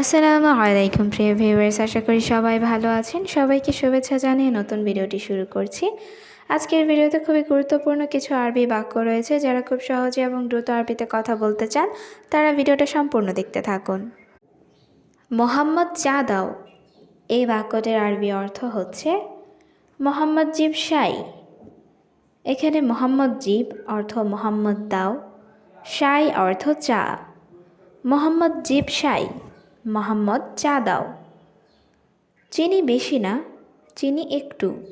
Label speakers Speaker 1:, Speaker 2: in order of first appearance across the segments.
Speaker 1: আসসালামু আলাইকুম, প্রিয় ভিউয়ার্স। আশা করি সবাই ভালো আছেন। সবাইকে শুভেচ্ছা জানিয়ে নতুন ভিডিওটি শুরু করছি। আজকের ভিডিওতে খুবই গুরুত্বপূর্ণ কিছু আরবি বাক্য রয়েছে, যারা খুব সহজে এবং দ্রুত আরবিতে কথা বলতে চান। তারা ভিডিওটা সম্পূর্ণ দেখতে থাকুন। মোহাম্মদ চা দাও। এই বাক্যটির আরবি অর্থ হচ্ছে, মোহাম্মদ জিব সাই। এখানে মোহাম্মদ জিব অর্থ মোহাম্মদ দাও। সাই অর্থ চা। মোহাম্মদ জিব সাই। মোহাম্মদ চা দাও। চিনি বেশি না, চিনি একটু।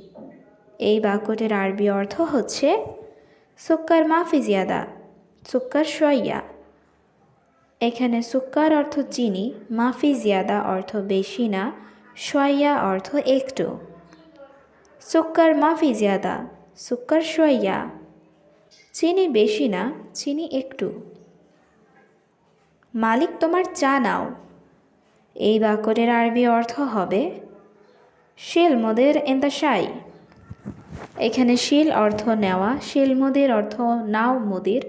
Speaker 1: এই বাক্যটির আরবি অর্থ হচ্ছে, সুক্কার মাফি জিয়াদা, সুক্কার সইয়া। এখানে সুক্কার অর্থ চিনি, মাফি জিয়াদা অর্থ বেশি না, সইয়া অর্থ একটু। সুক্কার মাফি জিয়াদা, সুক্কার সইয়া। চিনি বেশি না, চিনি একটু। মালিক, তোমার চা নাও। এই বাক্যটির আরবি অর্থ হবে শিল মোদের এন্তাশাই। এখানে শিল অর্থ নেওয়া শিল মোদের অর্থ নাও মোদের,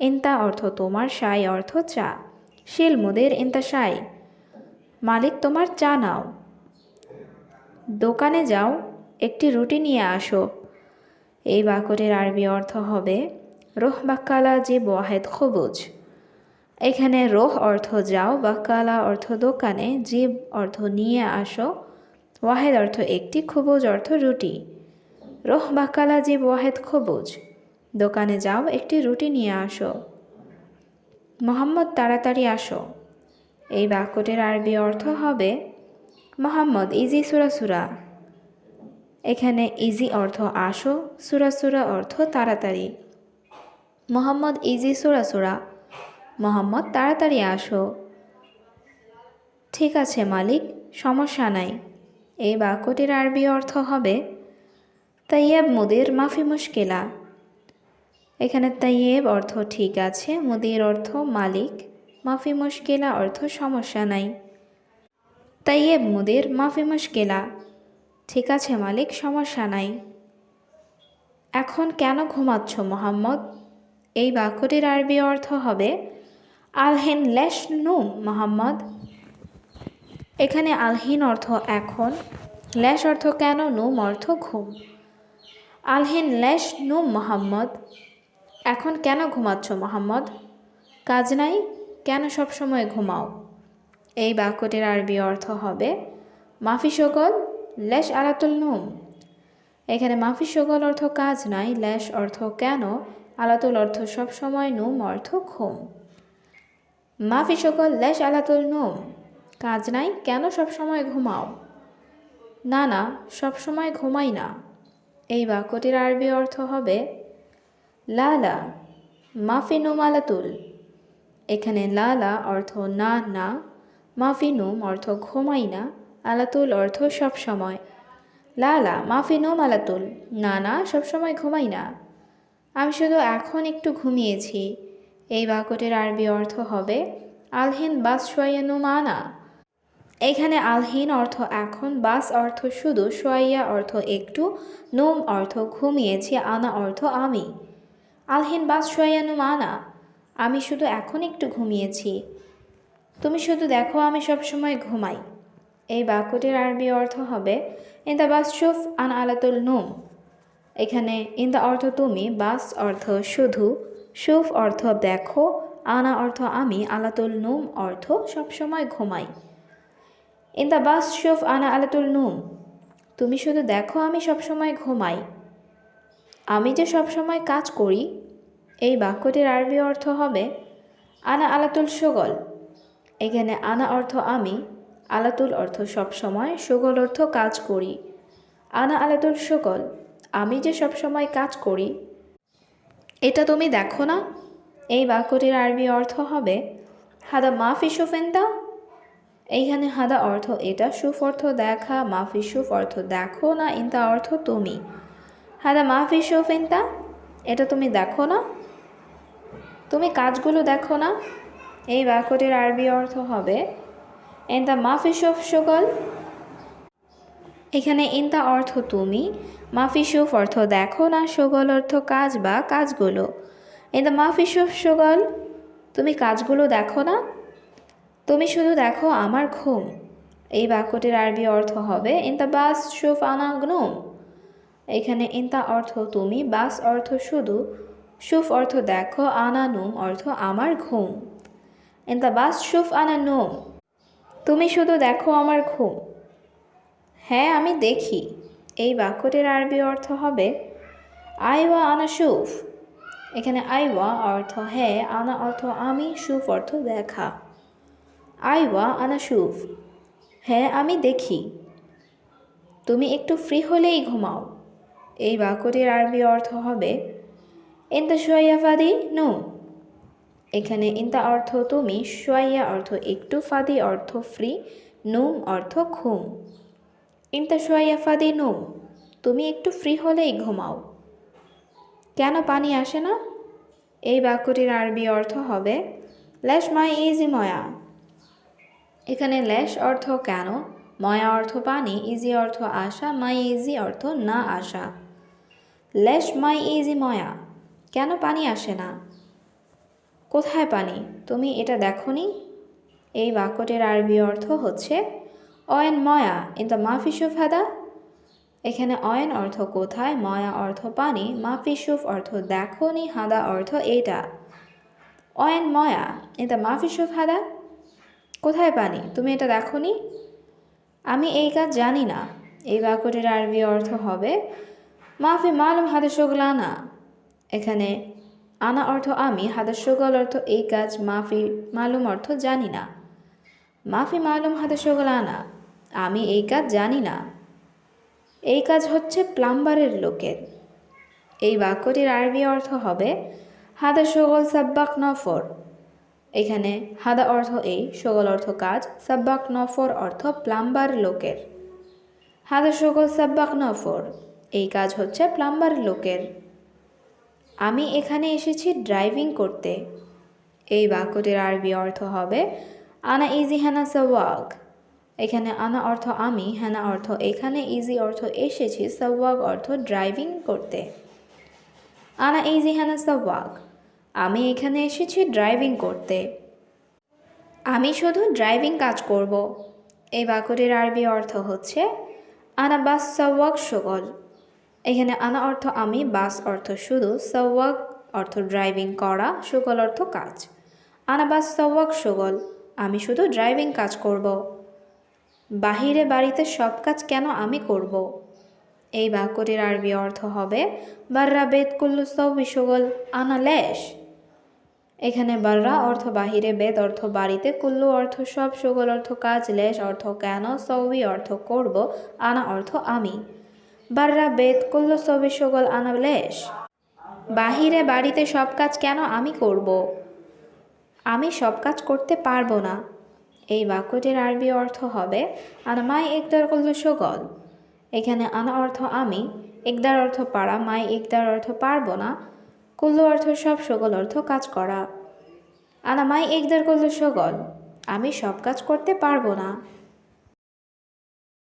Speaker 1: এন্তা অর্থ তোমার সাই অর্থ চা। শিল মোদের এন্তাশাই, মালিক তোমার চা নাও। দোকানে যাও, একটি রুটি নিয়ে আসো। এই বাক্যটির আরবি অর্থ হবে, রোহ বাক্কালা যে ওয়াহেদ খবুজ। এখানে রোহ অর্থ যাও বাক্কালা অর্থ দোকানে জীব অর্থ নিয়ে আসো, ওয়াহেদ অর্থ একটি খবুজ অর্থ রুটি। রোহ বাক্কালা জীব ওয়াহেদ খবুজ। দোকানে যাও, একটি রুটি নিয়ে আসো। মোহাম্মদ, তাড়াতাড়ি আসো। এই বাক্যটির আরবি অর্থ হবে, মোহাম্মদ, ইজি সুরা সুরা। এখানে ইজি অর্থ আসো, সুরা সুরা অর্থ তাড়াতাড়ি। মোহাম্মদ, ইজি সুরা সুরা। মোহাম্মদ, তাড়াতাড়ি আসো। ঠিক আছে, মালিক, সমস্যা নাই। এই বাক্যটির আরবি অর্থ হবে, তাইয়েব মুদির মাফি মুশকিলা। এখানে তাইয়েব অর্থ ঠিক আছে, মুদির অর্থ মালিক, মাফি মুশকিলা অর্থ সমস্যা নাই। তাইয়েব মুদির মাফি মুশকিলা। ঠিক আছে, মালিক, সমস্যা নাই। এখন কেন ঘুমাচ্ছ মোহাম্মদ? এই বাক্যটির আরবি অর্থ হবে আলহেন লেশ নুম মোহাম্মদ। এখানে আলহিন অর্থ এখন ল্যাশ অর্থ কেন নুম অর্থ ঘুম। আলহিন ল্যাশ নুম মোহাম্মদ। এখন কেন ঘুমাচ্ছ, মোহাম্মদ? কাজ নাই, কেন সবসময় ঘুমাও? এই বাক্যটির আরবি অর্থ হবে, মাফি সকল ল্যাশ আলাতুল নুম। এখানে মাফি সকল অর্থ কাজ নাই ল্যাশ অর্থ কেন? আলাতুল অর্থ সবসময় নুম, অর্থ ঘুম। মাফি সকল ল্যাশ আলাতুল নুম, কাজ নাই কেন সবসময় ঘুমাও? না না, সবসময় ঘুমাই না। এই বাক্যটির আরবি অর্থ হবে লালা মাফি নুম আলাতুল। এখানে লালা অর্থ না না মাফি নুম অর্থ ঘুমাই না, আলাতুল অর্থ সবসময়। লালা মাফি নুম আলাতুল, না না, সবসময় ঘুমাই না। আমি শুধু এখন একটু ঘুমিয়েছি। এই বাক্যটির আরবি অর্থ হবে, আলহিন বাস সোয়াইয়ানু মানা। এখানে আলহিন অর্থ এখন, বাস অর্থ শুধু সোয়াইয়া অর্থ একটু, নুম অর্থ ঘুমিয়েছি আনা অর্থ আমি। আলহিন বাস সোয়াইয়ানু মানা। আমি শুধু এখন একটু ঘুমিয়েছি। তুমি শুধু দেখো, আমি সবসময় ঘুমাই। এই বাক্যটির আরবি অর্থ হবে, ইন দ্য বাস শুফ আন আলাতুল নুম। এখানে ইন দ্য অর্থ তুমি বাস অর্থ শুধু। সুফ অর্থ দেখো, আনা অর্থ আমি, আলাতুল নুম অর্থ সবসময় ঘুমাই। ইন দ্য বাস শুফ আনা আলাতুল নুম। তুমি শুধু দেখো আমি সবসময় ঘুমাই। আমি যে সবসময় কাজ করি, এই বাক্যটির আরবি অর্থ হবে, আনা আলাতুল সুগল। এখানে আনা অর্থ আমি, আলাতুল অর্থ সবসময়, সুগল অর্থ কাজ করি। আনা আলাতুল সুগল। আমি যে সবসময় কাজ করি এটা তুমি দেখো না? এই বাক্যটির আরবি অর্থ হবে, হাদা মাফি সুফেন্দা এইখানে হাদা অর্থ এটা সুফ অর্থ দেখা, মাফি সুফ অর্থ দেখো না, ইন্তা অর্থ তুমি। হাদা মাফি সুফেন্দা এটা তুমি দেখো না? তুমি কাজগুলো দেখো না? এই বাক্যটির আরবি অর্থ হবে এন্তা মাফি সুফ সুগল? এখানে ইন্তা অর্থ তুমি মাফি সুফ অর্থ দেখো না, সুগল অর্থ কাজ বা কাজগুলো। ইন দ্য মাফি সুফ সুগল, তুমি কাজগুলো দেখো না? তুমি শুধু দেখো আমার ঘুম। এই বাক্যটির আরবি অর্থ হবে ইন্তা বাস শুফ আনা গ্নুম এখানে ইন্তা অর্থ তুমি, বাস অর্থ শুধু, সুফ অর্থ দেখো, আনা, নুম অর্থ আমার ঘুম। ইন্তা বাস শুফ আনা, নুম। তুমি শুধু দেখো আমার ঘুম। হ্যাঁ আমি দেখি। এই বাক্যটির আরবি অর্থ হবে আইওয়া আনা সুফ। এখানে আইওয়া অর্থ হ্যাঁ আনা অর্থ, আমি সুফ অর্থ, দেখা। আইওয়া আনা সুফ। হ্যাঁ আমি দেখি। তুমি একটু ফ্রি হলেই ঘুমাও। এই বাক্যটির আরবি অর্থ হবে ইন্তা সোয়াইয়া ফাদি নু। এখানে ইন্তা অর্থ, তুমি। সোয়াইয়া অর্থ, একটু ফাদি অর্থ, ফ্রি। নুম অর্থ, ঘুম। ইন্তা সোয়াইয়া ফাদি নুম, তুমি একটু ফ্রি হলেই ঘুমাও। কেন পানি আসে না? এই বাক্যটির আরবি অর্থ হবে ল্যাশ মাই ইজি ময়া। এখানে ল্যাশ অর্থ কেন? ময়া অর্থ পানি, ইজি অর্থ আসা মাই ইজি অর্থ না আসা ল্যাশ মাই ইজি ময়া। কেন পানি আসে না? কোথায় পানি? তুমি এটা দেখনি? এই বাক্যটির আরবি অর্থ হচ্ছে অয়েন ময়া ইন দ্য মাফিসুফ হাদা এখানে অয়েন অর্থ কোথায়, ময়া অর্থ পানি মাফিসুফ অর্থ দেখনি হাদা অর্থ এইটা। অয়েন ময়া ইন দ্য মাফিসুফ হাদা কোথায় পানি, তুমি এটা দেখনি আমি এই কাজ জানি না, এই বাক্যটির আরবি অর্থ হবে, মাফি মালুম হাদে শোগলানা এখানে আনা অর্থ আমি, হাদা অর্থ এই কাজ, মাফি মালুম অর্থ জানি না। মাফি মালুম হাদা শোগলানা আমি এই কাজ জানি না। এই কাজ হচ্ছে প্লাম্বারের লোকের। এই বাক্যটির আরবি অর্থ হবে, হাদা শোগল সাব্বাক নফর। এখানে হাদা অর্থ এই সগল অর্থ কাজ, সাব্বাক নফর অর্থ প্লাম্বার লোকের। হাদা সগল সাব্বাক নফর। এই কাজ হচ্ছে প্লাম্বার লোকের। আমি এখানে এসেছি ড্রাইভিং করতে। এই বাক্যটির আরবি অর্থ হবে, আনা ইজি হ্যানা সাওয়াগ এখানে আনা অর্থ আমি, হ্যানা অর্থ এখানে ইজি অর্থ এসেছি, সাওয়াগ অর্থ ড্রাইভিং করতে। আনা ইজি হ্যানা সাওয়াগ। আমি এখানে এসেছি ড্রাইভিং করতে। আমি শুধু ড্রাইভিং কাজ করব। এই বাক্যটির আরবি অর্থ হচ্ছে, আনা বাস সাওয়াক সগল। এখানে আনা অর্থ আমি, বাস অর্থ শুধু সাওয়াক অর্থ ড্রাইভিং করা, সুগল অর্থ কাজ। আনা বাস সাওয়াক সুগল। আমি শুধু ড্রাইভিং কাজ করব। বাহিরে বাড়িতে সব কাজ কেন আমি করব? এই বাক্যটির আরবি অর্থ হবে, বাররা বেদ কুল্লু সৌবি সুগল আনা ল্যাশ এখানে বাররা অর্থ বাহিরে, বেদ অর্থ বাড়িতে, কুল্লু অর্থ সব, সুগল অর্থ কাজ, লেশ অর্থ কেন সৌবি অর্থ করব, আনা অর্থ আমি। বাররা বেদ কুল্লু সবি সুগল আনা লেশ। বাহিরে বাড়িতে সব কাজ কেন আমি করব? আমি সব কাজ করতে পারব না। এই বাক্যটির আরবি অর্থ হবে, আনা মাই একদার করল সগল এখানে আনা অর্থ আমি। একদার অর্থ পারা মাই একদার অর্থ পারব না। কুল্লু অর্থ সব সকল অর্থ কাজ করা। আনা মাই একদার করল সকল আমি সব কাজ করতে পারব না।